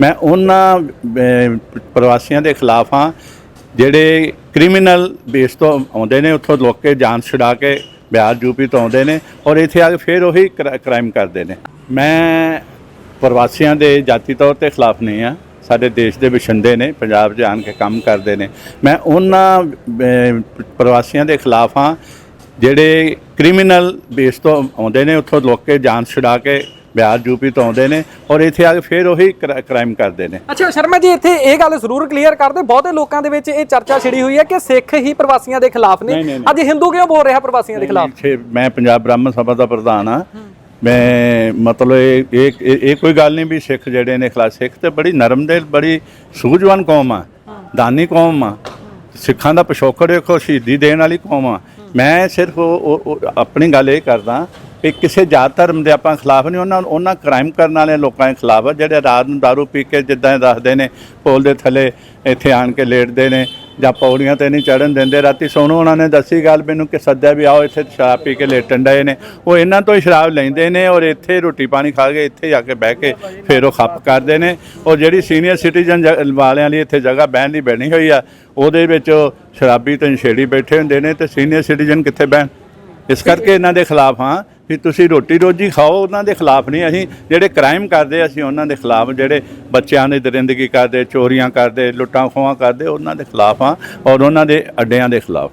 ਮੈਂ ਉਹਨਾਂ ਪ੍ਰਵਾਸੀਆਂ ਦੇ ਖਿਲਾਫ ਹਾਂ, ਜਿਹੜੇ ਕ੍ਰਿਮੀਨਲ ਬੇਸ ਤੋਂ ਆਉਂਦੇ ਨੇ, ਉੱਥੋਂ ਲੋਕ ਕੇ ਜਾਨ ਛੁਡਾ ਕੇ ਬਿਹਾਰ ਯੂਪੀ ਤੋਂ ਆਉਂਦੇ ਨੇ ਔਰ ਇੱਥੇ ਆ ਕੇ ਫਿਰ ਉਹੀ ਕ੍ਰਾਈਮ ਕਰਦੇ ਨੇ। ਮੈਂ ਪ੍ਰਵਾਸੀਆਂ ਦੇ ਜਾਤੀ ਤੌਰ ਤੇ ਖਿਲਾਫ ਨਹੀਂ ਆ ਸਾਡੇ ਦੇਸ਼ ਦੇ ਵਸਿੰਦੇ ਨੇ, ਪੰਜਾਬ 'ਚ ਆਣ ਕੇ ਕੰਮ ਕਰਦੇ ਨੇ। ਮੈਂ ਉਹਨਾਂ ਪ੍ਰਵਾਸੀਆਂ ਦੇ ਖਿਲਾਫ ਹਾਂ, ਜਿਹੜੇ ਕ੍ਰਿਮੀਨਲ ਬੇਸ ਤੋਂ ਆਉਂਦੇ ਨੇ, ਉੱਥੋਂ ਲੋਕ ਕੇ ਜਾਨ ਛੁਡਾ ਕੇ ਬਿਹਾਰ ਯੂਪੀ ਤੋਂ ਆਉਂਦੇ ਨੇ ਔਰ ਇੱਥੇ ਆ ਕੇ ਫਿਰ ਉਹੀ ਕ੍ਰਾਈਮ ਕਰਦੇ ਨੇ। ਅੱਛਾ ਸ਼ਰਮਾ ਜੀ ਇੱਥੇ ਇਹ ਗੱਲ ਜ਼ਰੂਰ ਕਲੀਅਰ ਕਰਦੇ ਬਹੁਤੇ ਲੋਕਾਂ ਦੇ ਵਿੱਚ ਇਹ ਚਰਚਾ ਛਿੜੀ ਹੋਈ ਹੈ ਕਿ ਸਿੱਖ ਹੀ ਪ੍ਰਵਾਸੀਆਂ ਦੇ ਖਿਲਾਫ ਨੇ। ਅੱਜ ਹਿੰਦੂ ਕਿਉਂ ਬੋਲ ਰਿਹਾ ਪ੍ਰਵਾਸੀਆਂ ਦੇ ਖਿਲਾਫ? ਮੈਂ ਪੰਜਾਬ ਬ੍ਰਾਹਮਣ ਸਭਾ ਦਾ ਪ੍ਰਧਾਨ ਆ ਮੈਂ ਮਤਲਬ ਇਹ ਇਹ ਕੋਈ ਗੱਲ ਨਹੀਂ ਵੀ ਸਿੱਖ ਜਿਹੜੇ ਨੇ ਖਿਲਾਫ ਸਿੱਖ ਤੇ ਬੜੀ ਨਰਮ ਦਿਲ ਬੜੀ ਸੂਝਵਾਨ ਕੌਮ ਆ ਦਾਨੀ ਕੌਮ ਆ। ਸਿੱਖਾਂ ਦਾ ਪਿਛੋਕੜ ਵੇਖੋ ਸ਼ਹੀਦੀ ਦੇਣ ਵਾਲੀ ਕੌਮ ਆ। ਮੈਂ ਸਿਰਫ ਆਪਣੀ ਗੱਲ ਇਹ ਕਰਦਾ ਕਿ ਕਿਸੇ ਜਾਤ ਧਰਮ ਦੇ ਆਪਾਂ ਖਿਲਾਫ ਨਹੀਂ ਉਹਨਾਂ ਉਹਨਾਂ ਕ੍ਰਾਈਮ ਕਰਨ ਵਾਲੇ ਲੋਕਾਂ ਦੇ ਖਿਲਾਫ ਜਿਹੜੇ ਰਾਤ ਨੂੰ दारू ਪੀ ਕੇ ਜਿੱਦਾਂ ਦੱਸਦੇ ਨੇ ਪੁਲ ਦੇ ਥੱਲੇ ਇੱਥੇ ਆਣ ਕੇ ਲੇਟਦੇ ਨੇ ਜਾਂ ਪੌੜੀਆਂ ਤੇ ਨਹੀਂ ਚੜਨ ਦਿੰਦੇ। ਰਾਤੀ ਸੋਨੂੰ ਉਹਨਾਂ ਨੇ ਦੱਸੀ ਗੱਲ ਮੈਨੂੰ ਕਿ ਸੱਦਿਆ ਵੀ ਆਓ ਇੱਥੇ ਸ਼ਰਾਬ ਪੀ ਕੇ ਲੇਟਣ ਡਏ ਨੇ। ਉਹ ਇਹਨਾਂ ਤੋਂ ਹੀ ਸ਼ਰਾਬ ਲੈਂਦੇ ਨੇ ਔਰ ਇੱਥੇ ਰੋਟੀ ਪਾਣੀ ਖਾ ਕੇ ਇੱਥੇ ਜਾ ਕੇ ਬਹਿ ਕੇ ਫਿਰ ਉਹ ਖੱਪ ਕਰਦੇ ਨੇ। ਔਰ ਜਿਹੜੀ ਸੀਨੀਅਰ ਸਿਟੀਜ਼ਨ ਵਾਲਿਆਂ ਲਈ ਇੱਥੇ ਜਗ੍ਹਾ ਬਹਿਣ ਦੀ ਬਣੀ ਹੋਈ ਆ ਉਹਦੇ ਵਿੱਚ ਸ਼ਰਾਬੀ ਤੇ ਨਸ਼ੇੜੀ ਬੈਠੇ ਹੁੰਦੇ ਨੇ ਤੇ ਸੀਨੀਅਰ ਸਿਟੀਜ਼ਨ ਕਿੱਥੇ ਬਹਿਣ? ਇਸ ਕਰਕੇ ਇਹਨਾਂ ਦੇ ਖਿਲਾਫ ਹਾਂ। ਵੀ ਤੁਸੀਂ ਰੋਟੀ ਰੋਜੀ ਖਾਓ, ਉਹਨਾਂ ਦੇ ਖਿਲਾਫ ਨਹੀਂ। ਅਸੀਂ ਜਿਹੜੇ ਕ੍ਰਾਈਮ ਕਰਦੇ, ਅਸੀਂ ਉਹਨਾਂ ਦੇ ਖਿਲਾਫ, ਜਿਹੜੇ ਬੱਚਿਆਂ ਦੀ ਦਰਿੰਦਗੀ ਕਰਦੇ, ਚੋਰੀਆਂ ਕਰਦੇ ਲੁੱਟਾਂ ਖੋਹਾਂ ਕਰਦੇ, ਉਹਨਾਂ ਦੇ ਖਿਲਾਫ ਹਾਂ ਔਰ ਉਹਨਾਂ ਦੇ ਅੱਡਿਆਂ ਦੇ ਖਿਲਾਫ।